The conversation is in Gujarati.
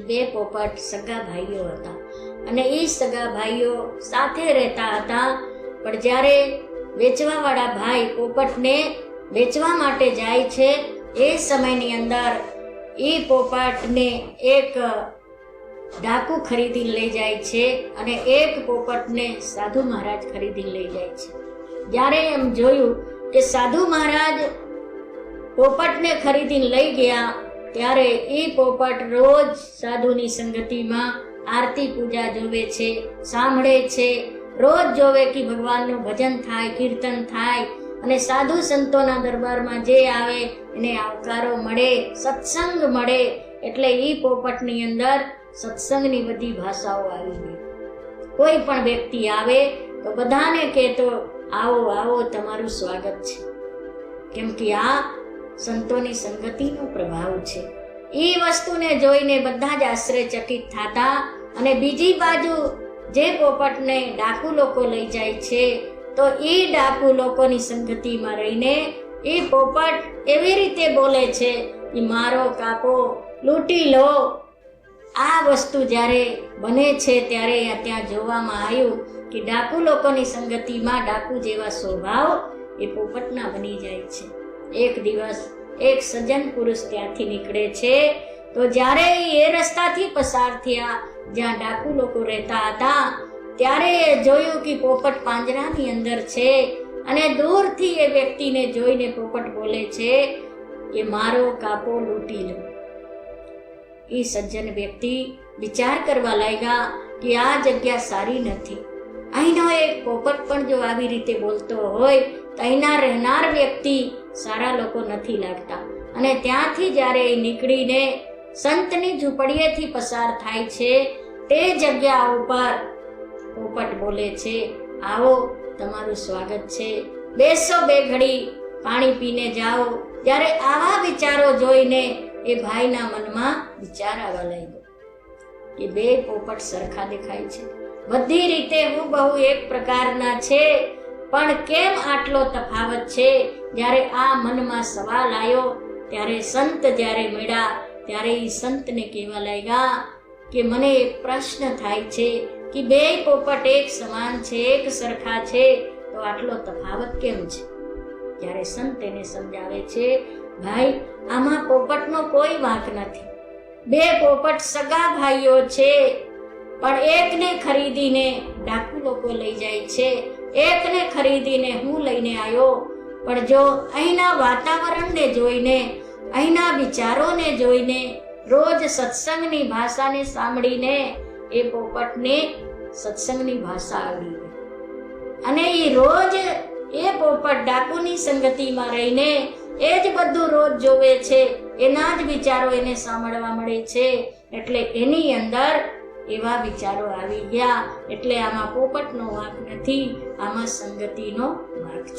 બે પોપટ સગા ભાઈઓ હતા. અને એ સગા ભાઈઓ સાથે રહેતા હતા. પણ જ્યારે વેચવાવાળા ભાઈ પોપટને વેચવા માટે જાય છે, એ સમયની અંદર એ પોપટને એક ડાકુ ખરીદી લઈ જાય છે અને એક પોપટને સાધુ મહારાજ ખરીદી લઈ જાય છે. જ્યારે એમ જોયું કે સાધુ મહારાજ પોપટને ખરીદીને લઈ ગયા ત્યારે એ પોપટ રોજ સાધુની સંગતિમાં આરતી પૂજા જોવે છે, સાંભળે છે. રોજ જોવે કે ભગવાનનું ભજન થાય, કીર્તન થાય અને સાધુ સંતોના દરબારમાં જે આવે એને આવકારો મળે, સત્સંગ મળે એટલે એ પોપટની અંદર સત્સંગની બધી ભાષાઓ આવી ગઈ. કોઈ પણ વ્યક્તિ આવે તો બધાને કહેતો, આવો આવો, તમારું સ્વાગત છે. કેમ કે આ સંતોની સંગતિનો પ્રભાવ છે. એ વસ્તુને જોઈને બધા જ આશ્ચર્યચકિત થતા અને બીજી બાજુ જે પોપટને ડાકુ લોકો લઈ જાય છે, તો એ ડાકુ લોકોની સંગતિમાં રહીને એ પોપટ એવી રીતે બોલે છે કે, મારો કાપો લૂંટી લો. આ વસ્તુ જ્યારે બને છે ત્યારે ત્યાં જોવામાં આવ્યું કે ડાકુ લોકોની સંગતિમાં ડાકુ જેવા સ્વભાવ એ પોપટના બની જાય છે. એક દિવસ એક સજ્જન પુરુષ ત્યાંથી નીકળે છે. તો જ્યારે એ રસ્તાથી પસાર થયા, જ્યાં ડાકુ લોકો રહેતા હતા, ત્યારે એ જોયું કે પોપટ પાંજરાની અંદર છે અને દૂરથી એ વ્યક્તિને જોઈને પોપટ બોલે છે કે, મારો કાપો લૂંટી લો. એ સજ્જન વ્યક્તિ વિચાર કરવા લાગ્યા કે, આ જગ્યા સારી નથી. અહીંનો એક પોપટ પણ જો આવી રીતે બોલતો હોય, તો અહીંના રહેનાર વ્યક્તિ સારા લોકો નથી લાગતા. અને ત્યાંથી જ્યારે એ નીકળીને સંતની ઝૂંપડીએથી પસાર થાય છે, તે જગ્યા ઉપર પોપટ બોલે છે, આવો, તમારું સ્વાગત છે. બેસો બે ઘડી, પાણી પીને જાઓ. ત્યારે આવા વિચારો જોઈને એ ભાઈના મનમાં વિચાર આવવા લાગ્યો કે બે પોપટ સરખા દેખાય છે. બધી રીતે હું બહુ એક પ્રકારના છે, પણ કેમ આટલો તફાવત છે? જ્યારે આ મનમાં સવાલ આવ્યો, ત્યારે સંત જ્યારે મળ્યા, ત્યારે એ સંતને કહેવા લાગ્યા કે મને એક પ્રશ્ન થાય છે કે બે પોપટ એક સમાન છે, એક સરખા છે, તો આટલો તફાવત કેમ છે? ત્યારે સંત એને સમજાવે છે, ભાઈ, આમાં પોપટનો કોઈ વાંક નથી. બે પોપટ સગા ભાઈઓ છે, પણ એકને ખરીદીને ડાકુ લોકો લઈ જાય છે. એકને ખરીદીને હું લઈને આવ્યો પણ જો અહીંના વાતાવરણને જોઈને, અહીંના વિચારોને જોઈને રોજ સત્સંગની ભાષાને સાંભળીને એ પોપટને સત્સંગની ભાષા આવડી ગઈ. અને એ રોજ એ પોપટ ડાકુની સંગતિમાં રહીને એ જ બધું રોજ જોવે છે, એના જ વિચારો એને સાંભળવા મળે છે, એટલે એની અંદર એવા વિચારો આવી ગયા, એટલે આમાં પોપટનો વાંક નથી, આમાં સંગતિનો વાંક છે.